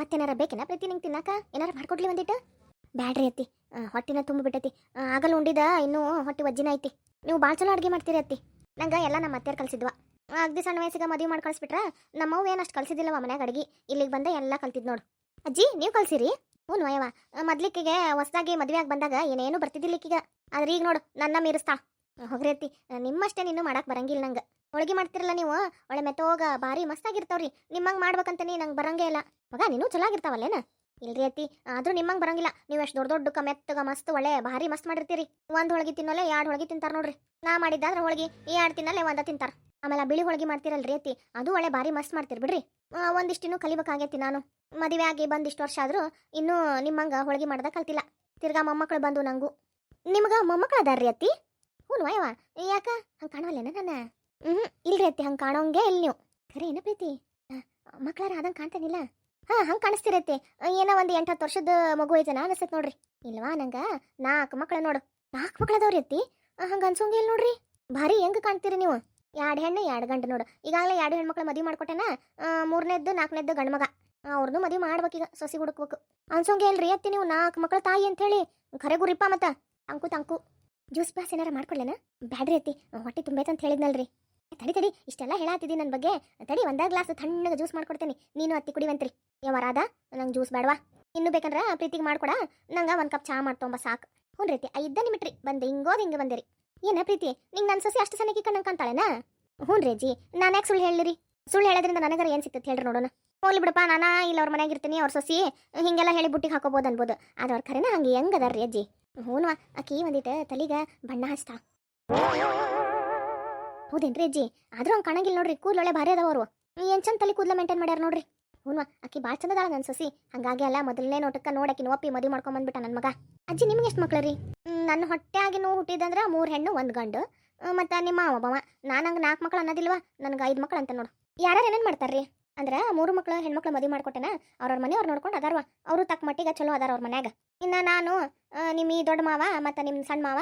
ಮತ್ತೇನಾರ ಬೇಕೇನ? ಪ್ರೀತಿ ನಿಂಗೆ ತಿನ್ನಾಕ? ಏನಾರ ಮಾಡ್ಕೊಡ್ಲಿ ಒಂದಿಟ್ಟು ಬ್ಯಾಡ್ರಿ ಅತ್ತಿ. ಹೊಟ್ಟಿನ ತುಂಬಿಬಿಟ್ಟೈತಿ ಆಗಲ್ಲ ಉಂಡಿದ, ಇನ್ನೂ ಹೊಟ್ಟೆ ವಜ್ಜಿನ ಐತಿ. ನೀವು ಭಾಳ ಚಲೋ ಅಡುಗೆ ಮಾಡ್ತೀರಿ ಅತ್ತಿ. ನಂಗೆ ಎಲ್ಲ ನಮ್ಮ ಅತ್ತೆಯರು ಕಲಿಸಿದ್ವ. ಅಗ್ದಿ ಸಣ್ಣ ವಯಸ್ಸಿಗೆ ಮದುವೆ ಮಾಡಿ ಕಳಿಸ್ಬಿಟ್ರ, ನಮ್ಮವ್ವ ಏನು ಅಷ್ಟು ಕಲ್ಸಿದ್ದಿಲ್ಲವ ಮನ್ಯಾಗ ಅಡುಗೆ. ಇಲ್ಲಿಗೆ ಬಂದ ಎಲ್ಲ ಕಲ್ತಿದ್ ನೋಡು. ಅಜ್ಜಿ, ನೀವು ಕಲ್ಸಿರಿ? ಹ್ಞೂ ನೋಯವ ಮೊದ್ಲಿಕ್ಕಿಗೆ ಹೊಸದಾಗಿ ಮದುವೆಯಾಗಿ ಬಂದಾಗ ಏನೇನು ಬರ್ತಿದ್ದಿಲ್ಲ ಈಗ ಆದ್ರೆ ಈಗ ನೋಡು, ನನ್ನ ಮೀರಿಸ್ತಾ ಹೋಗ್ರಿ ಅತ್ತಿ ನಿಮ್ಮಷ್ಟೇ ನೀನು ಮಾಡಕ್ ಬರಂಗಿಲ್ಲ ನಂಗೆ. ಹೋಳಿಗೆ ಮಾಡ್ತಿರಲ್ಲ ನೀವು ಒಳ್ಳೆ ಮೆತ್ತೋಗ ಭಾರಿ ಮಸ್ತಾಗಿರ್ತಾವ್ರಿ. ನಿಮ್ಮಂಗೆ ಮಾಡ್ಬೇಕಂತನಿ ನಂಗೆ ಬರಂಗೇ ಇಲ್ಲ. ಮಗ ನೀನು ಚಲಾಗಿರ್ತಾವಲ್ಲೇನ? ಇಲ್ರಿ ಅತಿ ಆದ್ರೂ ನಿಮ್ಮಂಗೆ ಬರಂಗಿಲ್ಲ. ನೀವು ಎಷ್ಟು ದೊಡ್ಡ ದೊಡ್ಡ ಮೆತ್ತಗ ಮಸ್ತ್ ಒಳ್ಳೆ ಭಾರಿ ಮಸ್ತ್ ಮಾಡಿರ್ತೀರಿ. ಒಂದು ಹೋಳಿಗೆ ತಿನ್ನೋಲೆ ಎರಡು ಹೋಳಿಗೆ ತಿಂತಾರ ನೋಡ್ರಿ. ನಾ ಮಾಡಿದ್ದಾದ್ರೆ ಹೋಳಿಗೆ ಎರಡು ತಿನ್ನಲ್ಲೇ ಒಂದ ತಿಂತಾರ. ಆಮೇಲೆ ಬಿಳಿ ಹೋಳಿಗೆ ಮಾಡ್ತಿರಲ್ರಿ ಅತಿ ಅದು ಒಳ್ಳೆ ಭಾರಿ ಮಸ್ತ್ ಮಾಡ್ತೀರಿ ಬಿಡ್ರಿ. ಆ, ಒಂದಿಷ್ಟಿನ್ನು ಕಲಿಬೇಕಾಗೈತಿ ನಾನು. ಮದುವೆ ಆಗಿ ಬಂದಿಷ್ಟು ವರ್ಷ ಆದರೂ ಇನ್ನೂ ನಿಮ್ಮಂಗೆ ಹೋಳಿಗೆ ಮಾಡ್ದ ಕಲ್ತಿಲ್ಲ. ತಿರ್ಗಾ ಮೊಮ್ಮಕ್ಕಳು ಬಂದು ನಂಗೂ. ನಿಮ್ಗ ಮೊಮ್ಮಕ್ಕಳು ಅದಾರ್ರಿ ಅತ್ತಿ? ಹ್ಞೂ ಅಯ್ಯವ ಯಾಕ? ಹಂಗೆ ಕಾಣವಲ್ಲೇನ ನಾನು ಹ್ಞೂ ಇಲ್ರಿ ಅತ್ತಿ, ಹಂಗೆ ಕಾಣೋಂಗೆ ಇಲ್ಲ ನೀವು. ಖರೆ, ಏನ ಪ್ರೀತಿ? ಮಕ್ಳಾರ ಆದಂಗೆ ಕಾಣ್ತಾನಿಲ್ಲ. ಹಾಂ, ಹಂಗೆ ಕಾಣಿಸ್ತಿರತ್ತೆ ಏನೋ ಒಂದು ಎಂಟು ಹತ್ತು ವರ್ಷದ ಮಗು ಐತನ ಅನಿಸ್ತೈತೆ ನೋಡ್ರಿ. ಇಲ್ವಾ ನಂಗೆ? ನಾಲ್ಕು ಮಕ್ಳು ನೋಡು. ನಾಲ್ಕು ಮಕ್ಳು ಅದಾವ್ರಿ ಅತ್ತಿ. ಹಂಗೆ ಅನ್ಸೋಂಗೆ ಇಲ್ಲ ನೋಡ್ರಿ. ಭಾರಿ ಹೆಂಗೆ ಕಾಣ್ತೀರಿ ನೀವು. ಎರಡು ಹೆಣ್ಣು ಎರಡು ಗಂಡು ನೋಡು. ಈಗಾಗಲೇ ಎರಡು ಹೆಣ್ಮಕ್ಳು ಮದುವೆ ಮಾಡ್ಕೊಟ್ಟೆನ ಮೂರನೇದ್ದು, ನಾಲ್ಕನೇದ್ದು ಗಂಡು ಮಗ. ಅವ್ರದ್ದು ಮದುವೆ ಮಾಡ್ಬೇಕೀಗ, ಸೊಸಿ ಹುಡುಕ್ಬೇಕು. ಅನ್ಸೋಂಗೆ ಇಲ್ರಿ ಅತ್ತಿ ನೀವು ನಾಲ್ಕು ಮಕ್ಳು ತಾಯಿ ಅಂತೇಳಿ ಖರೆ ಗುರಿಪ್ಪ ಮತ್ತೆ. ತಂಕು ತಂಕು. ಜ್ಯೂಸ್ ಪಾಸ್ ಏನಾರ ಮಾಡ್ಕೊಳ್ಳೇನ ಬ್ಯಾಡ್ರಿ ಅತ್ತಿ, ಹೊಟ್ಟೆ ತುಂಬೈತೆ ಅಂತ ಹೇಳಿದ್ನಲ್ರಿ. ತಡಿ ತಡಿ, ಇಷ್ಟೆಲ್ಲ ಹೇಳಾತಿದ್ದೀನಿ ನನ್ನ ಬಗ್ಗೆ. ತಡಿ, ಒಂದೇ ಗ್ಲಾಸ್ ತಣ್ಣಗ ಜ್ಯೂಸ್ ಮಾಡ್ಕೊಡ್ತೇನೆ. ನೀನು ಅತ್ತಿ ಕುಡಿವಂತ್ರಿ. ಯಾವಾರಾದ ನಂಗೆ ಜ್ಯೂಸ್ ಬೇಡವಾ? ಇನ್ನು ಬೇಕಂದ್ರ ಪ್ರೀತಿಗೆ ಮಾಡ್ಕೊಡ. ನಂಗೆ ಒಂದು ಕಪ್ ಚಹಾ ಮಾಡ್ತೊಂಬ ಸಾಕು. ಹ್ಞೂ ರೀತಿ ಐದ ನಿಮಿಟ್ರಿ ಬಂದೆ ಹಿಂಗೋದು ಹಿಂಗೆ ಬಂದಿರಿ. ಏನ ಪ್ರೀತಿ? ನಿಂಗೆ ನನ್ನ ಸೊಸೆ ಅಷ್ಟು ಸಣ್ಣಕ್ಕೆ ಕಣ್ಣಂಗೆ ಕಾಣ್ತಾಳೆನಾ? ಹ್ಞೂ ರೀ ಅಜ್ಜಿ, ನಾನು ಯಾಕೆ ಸುಳ್ಳು ಹೇಳಿರಿ? ಸುಳ್ಳು ಹೇಳೋದ್ರಿಂದ ನನಗರ ಏನು ಸಿಗ್ತೈತೆ ಹೇಳ್ರಿ ನೋಡೋಣ. ಹೋಗ್ಲಿ ಬಿಡಪ್ಪ, ನಾನು ಇಲ್ಲ ಅವ್ರ ಮನ್ಯಾಗ ಇರ್ತೀನಿ, ಅವ್ರ ಸೊಸಿ, ಹಿಂಗೆಲ್ಲ ಹೇಳಿ ಬುಟ್ಟಿಗೆ ಹಾಕೋಬೋದು ಅನ್ಬೋದು. ಆದ್ರೆ ಅವ್ರ ಖರೇನ ಹಂಗೆ ಹೆಂಗೆ ಅದಾರ್ರಿ ಅಜ್ಜಿ? ಹ್ಞೂ ಅಕ್ಕಿ ಒಂದಿಟ್ಟು ತಲೆಗೆ ಬಣ್ಣ ಹಚ್ತಾ. ಹೌದೇನ್ರಿ ಅಜ್ಜಿ? ಆದ್ರೂ ಹಂಗೆ ಕಾಣಂಗಿಲ್ಲ ನೋಡ್ರಿ ಕೂದಲು ಒಳ್ಳೆ ಭಾರಿ ಅದಾವ ಅವರು. ಏನು ಚಂದ ತಲೆ ಕೂದಲ ಮೇಂಟೈನ್ ಮಾಡ್ಯಾರ ನೋಡ್ರಿ? ಹ್ಞೂ ಅಕ್ಕಿ ಭಾಳ ಚಂದ ನನ್ನ ಸೊಸಿ. ಹಂಗಾಗಿ ಅಲ್ಲ, ಮೊದಲನೇ ನೋಟಕ್ಕೆ ನೋಡಕ್ಕೆ ಒಪ್ಪಿ ಮದುವೆ ಮಾಡ್ಕೊಂಡ್ ಬಂದ್ಬಿಟ್ಟ ನನ್ನ ಮಗ. ಅಜ್ಜಿ, ನಿಮ್ಗೆ ಎಷ್ಟು ಮಕ್ಳು ರೀ? ನನ್ನ ಹೊಟ್ಟೆಯಾಗಿನೂ ಹುಟ್ಟಿದಂದ್ರೆ ಮೂರು ಹೆಣ್ಣು, ಒಂದು ಗಂಡು. ಮತ್ತು ನಿಮ್ಮ ಒಬ್ಬವ ನಾನು ಹಂಗೆ ನಾಲ್ಕು ಮಕ್ಳು ಅನ್ನೋದಿಲ್ವಾ? ನನಗೆ ಐದು ಮಕ್ಳು ಅಂತ ನೋಡು. ಯಾರ್ಯಾರು ಏನೇನು ಮಾಡ್ತಾರ್ರಿ? ಅಂದ್ರೆ ಮೂರು ಮಕ್ಳು ಹೆಣ್ಮಕ್ಳು ಮದುವೆ ಮಾಡ್ಕೊಟ್ಟೆನ, ಅವ್ರವ್ರ ಮನೆಯವ್ರು ನೋಡ್ಕೊಂಡು ಅದಾರವ ಅವರು ತಕ್ಕ ಮಟ್ಟಿಗೆ ಚಲೋ ಅದಾರ ಅವ್ರ ಮನ್ಯಾಗ. ಇನ್ನು ನಾನು ನಿಮ್ಮ ಈ ದೊಡ್ಡ ಮಾವ ಮತ್ತು ನಿಮ್ಮ ಸಣ್ಣ ಮಾವ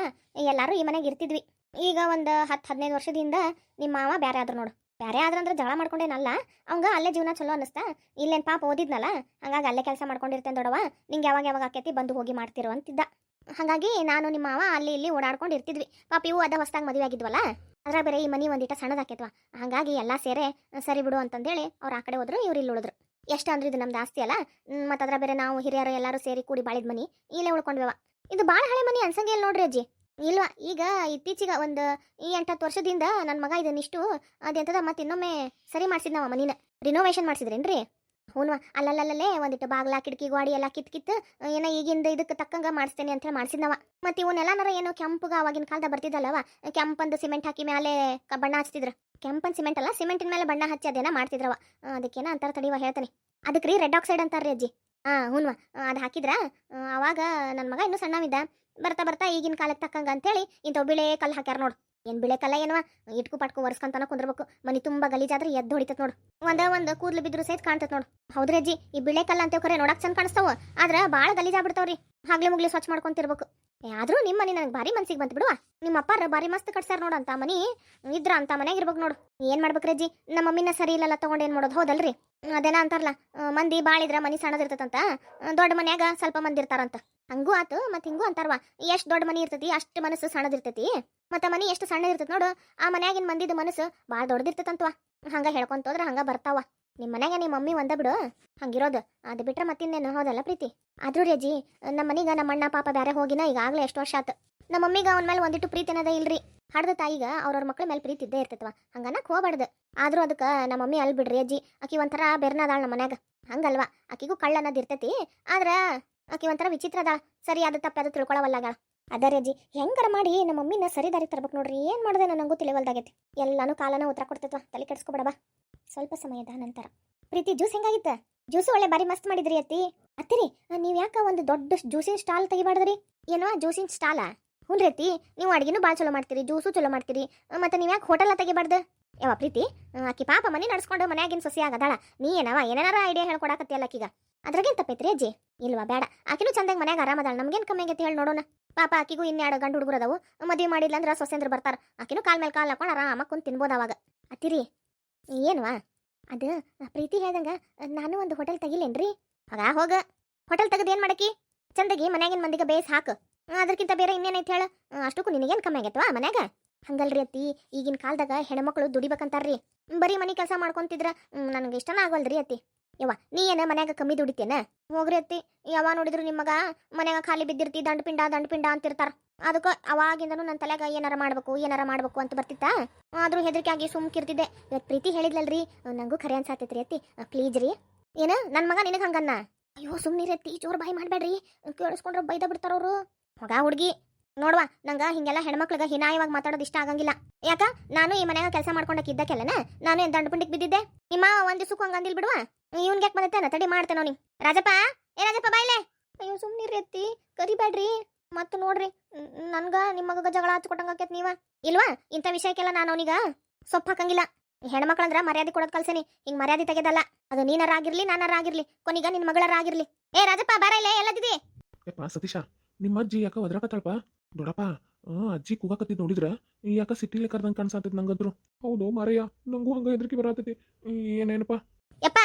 ಎಲ್ಲರೂ ಈ ಮನೆಗೆ ಇರ್ತಿದ್ವಿ. ಈಗ ಒಂದು ಹತ್ತು ಹದಿನೈದು ವರ್ಷದಿಂದ ನಿಮ್ಮ ಮಾವ ಬೇರೆ ಆದ್ರು ನೋಡು. ಬೇರೆ ಆದ್ರಂದ್ರೆ ಜಗಳ ಮಾಡ್ಕೊಂಡೇನಲ್ಲ, ಅವಂಗ ಅಲ್ಲೇ ಜೀವನ ಚಲೋ ಅನ್ನಿಸ್ತಾ. ಇಲ್ಲೇನು ಪಾಪ ಓದಿದ್ನಲ್ಲ, ಹಂಗಾಗಿ ಅಲ್ಲೇ ಕೆಲಸ ಮಾಡ್ಕೊಂಡಿರ್ತೇನೆ ದೊಡವ ನಿಂಗೆ ಯಾವಾಗ ಯಾವಾಗ ಆಕೈತಿ ಬಂದು ಹೋಗಿ ಮಾಡ್ತಿರೋ ಅಂತಿದ್ದ. ಹಾಗಾಗಿ ನಾನು ನಿಮ್ಮ ಮಾವ ಅಲ್ಲಿ ಇಲ್ಲಿ ಓಡಾಡ್ಕೊಂಡು ಇರ್ತಿದ್ವಿ. ಪಾಪ ಇವು ಅದ ಹೊಸ್ದಾಗಿ ಮದುವೆ ಆಗಿದ್ವಲ್ಲ? ಅದ್ರ ಬೇರೆ ಈ ಮನಿ ಒಂದಿಟ ಸಣ್ಣದಾಕೈತ್ವ ಹಾಗಾಗಿ ಎಲ್ಲ ಸೇರೆ ಸರಿ ಬಿಡು ಅಂತಂದೇಳಿ ಅವ್ರು ಆ ಕಡೆ ಹೋದ್ರು, ಇವ್ರು ಇಲ್ಲಿ ಉಳಿದ್ರು. ಎಷ್ಟು ಅಂದ್ರೆ ಇದು ನಮ್ದು ಆಸ್ತಿ ಅಲ್ಲ? ಮತ್ತು ಅದ್ರ ಬೇರೆ ನಾವು ಹಿರಿಯರು ಎಲ್ಲರೂ ಸೇರಿ ಕೂಡಿ ಬಾಳಿದ ಮನಿ, ಇಲ್ಲೇ ಉಳ್ಕೊಂಡ್ವ ಇದು ಭಾಳ ಹಳೆ ಮನಿ ಅನ್ಸಂಗೆ ಇಲ್ಲ ನೋಡ್ರಿ ಅಜ್ಜಿ? ಇಲ್ವಾ? ಈಗ ಇತ್ತೀಚೆಗೆ ಒಂದು ಈ ಎಂಟತ್ತು ವರ್ಷದಿಂದ ನನ್ನ ಮಗ ಇದನ್ನಿಷ್ಟು ಅದೆಂತದ ಮತ್ತೆ ಇನ್ನೊಮ್ಮೆ ಸರಿ ಮಾಡ್ಸಿದ್ನವ ಮನಿನ. ರಿನೋವೇಷನ್ ಮಾಡ್ಸಿದ್ರೇನ್ರಿ? ಹ್ಞೂ ಅಲ್ಲಲ್ಲಲ್ಲೇ ಒಂದಿಟ್ಟು ಬಾಗ್ಲ, ಕಿಟಕಿ ಗೋಡಿ ಎಲ್ಲ ಕಿತ್ ಕಿತ್ ಏನೋ ಈಗಿಂದ ಇದಕ್ಕೆ ತಕ್ಕಂಗ ಮಾಡಿಸ್ತೇನೆ ಅಂತ ಹೇಳಿ ಮಾಡ್ಸಿದ್ನವ. ಮತ್ತೆ ಇವನ್ನೆಲ್ಲನಾರ ಏನೋ ಕೆಂಪುಗ ಅವಾಗಿನ ಕಾಲದ ಬರ್ತಿದ್ದಲ್ಲವ ಕೆಂಪಂದು ಸಿಮೆಂಟ್ ಹಾಕಿ ಮೇಲೆ ಬಣ್ಣ ಹಚ್ತಿದ್ರು. ಕೆಂಪನ್ ಸಿಮೆಂಟ್ ಅಲ್ಲ, ಸಿಮೆಂಟಿನ ಮೇಲೆ ಬಣ್ಣ ಹಚ್ಚಿ ಅದೇನ ಮಾಡ್ತಿದ್ರವ. ಅದಕ್ಕೇನ ಅಂತಾರ ತಡಿವ ಹೇಳ್ತಾನೆ. ಅದಕ್ಕೆ ರೀ ರೆಡ್ ಆಕ್ಸೈಡ್ ಅಂತಾರ್ರಿ ಅಜ್ಜಿ. ಹಾ ಹ್ಞೂ ಅದು ಹಾಕಿದ್ರ ಅವಾಗ ನನ್ನ ಮಗ ಇನ್ನೂ ಸಣ್ಣವಿದ್ದ. ಬರ್ತಾ ಬರ್ತಾ ಈಗಿನ ಕಾಲಕ್ಕೆ ತಕ್ಕಂಗ ಅಂತೇಳಿ ಇಂಥವು ಬಿಳೆ ಕಲ್ಲು ಹಾಕ್ಯಾರ ನೋಡು. ಏನು ಬಿಳೆಕಲ್ಲ ಏನೋ ಇಟ್ಕು ಪಟ್ಕು ಒರ್ಸ್ಕೊಂತಾನ ಕುಂದ್ರಬೇಕು. ಮನಿ ತುಂಬಾ ಗಲೀಜಾದ್ರೆ ಎದ್ದು ಹೊಡಿತತ್ ನೋಡು. ಒಂದ ಒಂದು ಕೂದ್ಲು ಬಿದ್ರು ಸಹಿತ ಕಾಣ್ತತ್ ನೋಡು. ಹೌದ್ರಿ ಅಜ್ಜಿ, ಈ ಬಿಳೆಕಲ್ಲ ಅಂತ ಖರೆ ನೋಡಕ್ ಚಂದ ಕಾಣಿಸ್ತಾವ. ಆದ್ರ ಭಾಳ ಗಲೀಜಾಗ್ಬಿಡ್ತಾವ್ರಿ. ಹಾಗ್ಲೆ ಮುಗ್ಲಿ ಸ್ವಚ್ಛ ಮಾಡ್ಕೊಂತಿರ್ಬೇಕು. ಆದ್ರೂ ನಿಮ್ಮ ಮನೆ ನನಗೆ ಭಾರಿ ಮನ್ಸಿಗೆ ಬಂತು ಬಿಡುವ. ನಿಮ್ಮ ಅಪ್ಪಾರ ಭಾರಿ ಮಸ್ತ್ ಕಟ್ಸ್ಯಾರ ನೋಡು ಅಂತ ಮನಿ. ಇದ್ರ ಅಂತ ಮನೆಗೆ ಇರ್ಬೇಕು ನೋಡು. ಏನ್ ಮಾಡ್ಬೇಕ್ರಿ ಅಜ್ಜಿ? ನಮ್ಮ ಮಮ್ಮಿನ ಸರಿ ಇಲ್ಲಲ್ಲ ತಗೊಂಡ್ ಏನ್ ಮಾಡೋದು? ಹೌದಲ್ರಿ? ಅದೇನ ಅಂತಾರಲ್ಲ ಮಂದಿ ಭಾಳ ಇದ್ರ ಮನಿ ಸಣ್ಣದಿರ್ತದಂತ ದೊಡ್ಡ ಮನ್ಯಾಗ ಸ್ವಲ್ಪ ಮಂದಿ ಇರ್ತಾರಂತ. ಹಂಗೂ ಆತು ಮತ್ತೆ ಹಿಂಗೂ ಅಂತಾರವ. ಎಷ್ಟು ದೊಡ್ಡ ಮನಿ ಇರ್ತೈತಿ, ಅಷ್ಟು ಮನಸ್ಸು ಸಣ್ಣದಿರ್ತೈತಿ. ಮತ್ತೆ ಮನಿ ಎಷ್ಟು ಸಣ್ಣ ನೋಡು, ಆ ಮನ್ಯಾಗಿನ ಮಂದಿದ ಮನಸ್ಸು ಭಾಳ ದೊಡ್ಡದಿರ್ತೈತಂತವ. ಹಂಗ ಹೇಳ್ಕೊಂತ ಹೋದ್ರ ಹಂಗ ಬರ್ತಾವ. ನಿಮ್ಮ ಮನೆಗೆ ನಿಮ್ಮ ಮಮ್ಮಿ ಒಂದ ಬಿಡು, ಹಂಗಿರೋದು. ಅದು ಬಿಟ್ರೆ ಮತ್ತಿನ್ನೇನು, ಹೌದಲ್ಲ ಪ್ರೀತಿ? ಆದ್ರೂ ಅಜ್ಜಿ ನಮ್ಮ ಮನೆಗೆ ನಮ್ಮ ಅಣ್ಣ ಪಾಪ ಬೇರೆ ಹೋಗಿನ, ಈಗಾಗಲೇ ಎಷ್ಟು ವರ್ಷ ಆತು. ನಮ್ಮ ಮಮ್ಮಿಗೆ ಅವನ ಮೇಲೆ ಒಂದಿಟ್ಟು ಪ್ರೀತಿ ಅನ್ನೋದ ಇಲ್ರಿ. ಹಡ್ದ ತಾಯಿಗ ಅವ್ರವ್ರ ಮಕ್ಳ ಮೇಲೆ ಪ್ರೀತಿ ಇದ್ದೇ ಇರ್ತೈತವ. ಹಂಗನಕ್ ಹೋಗ್ಬಾರ್ದು ಆದ್ರೂ ಅದಕ್ಕೆ ನಮ್ಮ ಮಮ್ಮಿ ಅಲ್ಲಿ ಬಿಡ್ರಿ ಅಜ್ಜಿ. ಅಕಿ ಒಂಥರ ಬೆರ್ನದಾಳ ನಮ್ಮ ಮನ್ಯಾಗ. ಹಂಗಲ್ವಾ? ಆಕಿಗೂ ಕಳ್ಳ ಅನ್ನೋದು ಇರ್ತೈತಿ. ಆದ್ರ ಆಕಿ ಒಂಥರ ವಿಚಿತ್ರ ಅದಾಳ. ಸರಿ, ಅದು ತಪ್ಪ, ಅದು ತಿಳ್ಕೊಳವಲ್ಲಾಗ. ಅದ ರೀ ಅಜ್ಜಿ ಹೆಂಗಾರ ಮಾಡಿ ನಮ್ಮ ಮಮ್ಮಿನ ಸರಿ ದಾರಿ ತರ್ಬೇಕು ನೋಡ್ರಿ, ಏನ್ ಮಾಡಿದೆ ನನಗೂ ತಿಳಿವಲ್ದಾಗೈತಿ. ಎಲ್ಲಾನು ಕಾಲನ ಉತ್ತರ ಕೊಡ್ತೈತ್ವ ತಲೆ ಕೆಡ್ಸ್ಕೊಬೇಡವಾ ಸ್ವಲ್ಪ ಸಮಯದ ನಂತರ. ಪ್ರೀತಿ, ಜ್ಯೂಸ್ ಹೆಂಗಾಗಿತ್ತ? ಜ್ಯೂಸ್ ಒಳ್ಳೆ ಬಾರಿ ಮಸ್ತ್ ಮಾಡಿದ್ರಿ ಅತ್ತಿ. ಅತ್ತಿರಿ ನೀವು ಯಾಕ ಒಂದು ದೊಡ್ಡ ಜ್ಯೂಸಿನ ಸ್ಟಾಲ್ ತೆಗಿಬಾರ್ದ್ರಿ? ಏನೋ ಜ್ಯೂಸಿನ ಸ್ಟಾಲಾ? ಹ್ಞೂ ರೀತಿ ನೀವು ಅಡಿಗೆನೂ ಭಾಳ ಚಲೋ ಮಾಡ್ತೀರಿ, ಜ್ಯೂಸು ಚಲೋ ಮಾಡ್ತೀರಿ, ಮತ್ತೆ ನೀವು ಯಾಕೆ ಹೋಟೆಲ್ಲ ತೆಗಿಬಾರ್ದು? ಯಾವ ಪ್ರೀತಿ ಆಕಿ ಪಾಪ ಮನೆ ನಡ್ಸ್ಕೊಂಡು ಮನ್ಯಾಗಿನ ಸೊಸಿ ಆಗದಾಳ. ನೀ ಏನವ ಏನಾರ ಐಡಿಯಾ ಹೇಳ್ಕೊಡಾಕತ್ತಿಯಲ್ಲ ಆಕಿಗ. ಅದ್ರಾಗೇನು ತಪ್ಪೈತ್ರಿ ಅಜ್ಜಿ? ಇಲ್ವಾ, ಬೇಡ. ಆಕಿನೂ ಚಂದಾಗಿ ಮನ್ಯಾಗ ಆರಾಮದಾಳ, ನಮ್ಗೇನ್ ಕಮ್ಮಿ ಆಗೈತಿ ಹೇಳಿ ನೋಡೋಣ. ಪಾಪ ಆಕಿಗೂ ಇನ್ನೆರಡು ಗಂಡು ಹುಡುಗರು ಅದಾವು, ಮದುವೆ ಮಾಡಿಲ್ಲ ಅಂದ್ರೆ ಸೊಸೆಂದ್ರ ಬರ್ತಾರ. ಆಕಿನೂ ಕಾಲ್ ಮೇಲೆ ಕಾಲು ಹಾಕೊಂಡು ಆರಾಮ ಕುಂತು ತಿನ್ಬೋದು ಅವಾಗ. ಅತ್ತಿರಿ, ಏನ್ವಾ? ಅದು ಪ್ರೀತಿ ಹೇಳ್ದಂಗ ನಾನು ಒಂದು ಹೋಟೆಲ್ ತೆಗಿಲೇನ್ರಿ? ಆಗ ಹೋಗ. ಹೋಟೆಲ್ ತೆಗೆದು ಏನು ಮಾಡಕಿ? ಚಂದಗಿ ಮನ್ಯಾಗಿನ ಮಂದಿಗೆ ಬೇಸ್ ಹಾಕು. ಅದಕ್ಕಿಂತ ಬೇರೆ ಇನ್ನೇನೈತೆ ಹೇಳ? ಅಷ್ಟಕ್ಕೂ ನಿನಗೇನ್ ಕಮ್ಮಿ ಆಗೈತವಾ ಮನ್ಯಾಗ? ಹಂಗಲ್ರಿ ಅತ್ತಿ, ಈಗಿನ ಕಾಲದಾಗ ಹೆಣ್ಮಕ್ಳು ದುಡಿಬೇಕಂತಾರ್ರಿ. ಬರೀ ಮನೆ ಕೆಲಸ ಮಾಡ್ಕೊಂತಿದ್ರ ನನಗೆ ಇಷ್ಟನ ಆಗೋಲ್ರಿ ಅತ್ತಿ. ಯವ್ವ, ನೀ ಏನ ಮನ್ಯಾಗ ಕಮ್ಮಿ ದುಡಿತೇನ? ಹೋಗ್ರಿ ಅತ್ತಿ. ಯಾವ ನೋಡಿದ್ರು ನಿಮ್ಮ ಮಗ ಮನ್ಯಾಗ ಖಾಲಿ ಬಿದ್ದಿರ್ತಿ ದಂಡ ಪಿಂಡ ದಂಡ ಪಿಂಡ ಅಂತಿರ್ತಾರ. ಅದಕ್ಕೆ ಅವಾಗಿಂದನು ನನ್ನ ತಲೆಗ ಏನಾರ ಮಾಡ್ಬೇಕು ಏನಾರ ಮಾಡ್ಬೇಕು ಅಂತ ಬರ್ತಿತ್ತಾ? ಆದ್ರೂ ಹೆದರಿಕೆ ಆಗಿ ಸುಮ್ಕಿರ್ತಿದ್ದೆ ಇವತ್ತು ಪ್ರೀತಿ ಹೇಳಿದ್ಲಲ್ರಿ, ನಂಗೂ ಖರೆ ಅನ್ಸಾತೈತ್ರಿ ಅತ್ತಿ. ಪ್ಲೀಸ್ ರೀ. ಏನ ನನ್ನ ಮಗ ನಿನಗೆ ಹಂಗನ್ನ? ಅಯ್ಯೋ ಸುಮ್ನಿರತ್ತಿ ಜೋರ್ ಬಾಯಿ ಮಾಡಬೇಡ್ರಿ. ಕೇಳಿಸ್ಕೊಂಡ್ರೆ ಬೈದ ಬಿಡ್ತಾರವ್ರು ಮಗ ಹುಡುಗಿ. ನೋಡ್ವಾ, ನಂಗ ಹಿಂಗೆಲ್ಲ ಹೆಣ್ಮಕ್ಳಿಗೆ ಹಿನಾಯವಾಗಿ ಮಾತಾಡೋದು ಇಷ್ಟ ಆಗಂಗಿಲ್ಲ. ಯಾಕ? ನಾನು ಈ ಮನ್ಯಾಗ ಕೆಲಸ ಮಾಡ್ಕೊಂಡಕ್ಕಿದ್ದಕ್ಕೆಲ್ಲನ ನಾನು ಏನ್ ದಂಡ ಪಿಂಡಿಗೆ ಬಿದ್ದಿದ್ದೆ? ನಿಮ್ಮ ಒಂದ್ ದಿವಸಕ್ಕೂ ಹಂಗಂದಿಲ್ ಬಿಡುವ? ಇವ್ನ್ಗೆ ಯಾಕೆ ಬಂದೈತೆ ತಡಿ ಮಾಡ್ತೇನೆ ನೀವು ರಾಜಪ್ಪ, ಏ ರಾಜಪ್ಪ ಬಾಯ್ಲೆ ಅಯ್ಯೋ ಸುಮ್ಮನಿರಿ ಅತ್ತಿ ಕರಿಬೇಡ್ರಿ ಮತ್ತು ನೋಡ್ರಿ ನನ್ಗ ನಿಮ್ಮ ಮಗ ಜಗಳ ಹಚ್ಕೊಟ್ಟಂಗಾಕೈತ್ ನೀವ. ಇಲ್ವಾ? ಇಂಥ ವಿಷಯಕ್ಕೆಲ್ಲ ನಾನು ಅವನಿಗ ಸೊಪ್ಪ ಹಾಕಂಗಿಲ್ಲ. ಹೆಣ್ಮಕ್ಳಂದ್ರ ಮರ್ಯಾದೆ ಕೊಡೋದ್ ಕಲ್ಸೇನಿ. ಹಿಂಗ್ ಮರ್ಯಾದೆ ತೆಗೆದಲ್ಲ. ಅದು ನೀನಾರ ಆಗಿರ್ಲಿ, ನಾನಾರ ಆಗಿರ್ಲಿ. ಕೊನಿಗ ನಿನ್ ಮಗಳರ ಆಗಿರ್ಲಿ. ಏ ರಾಜಪ್ಪ, ಬಾರ ಇಲ್ಲ, ಎಲ್ಲದಿದಿ? ಸತೀಶ ನಿಮ್ಮ ಅಜ್ಜಿ ಯಾಕ ದೊಡಪ್ಪ ಅಜ್ಜಿ ಕೂಗಾಕತ್ತಿದ್ ನೋಡಿದ್ರ? ಯಾಕ ಸಿಟ್ಟಿಲೆ ಕರ್ದಂಗ್ ಕಾಣಿಸ್ತೈತಿ ನಂಗಂದ್ರು ಹೌದು ಮಾರಯ್ಯ, ನಂಗೂ ಹಂಗ ಹೆದರಿಕೆ ಬರತೈತಿ. ಏನೇನಪ್ಪ? ಯಪ್ಪ,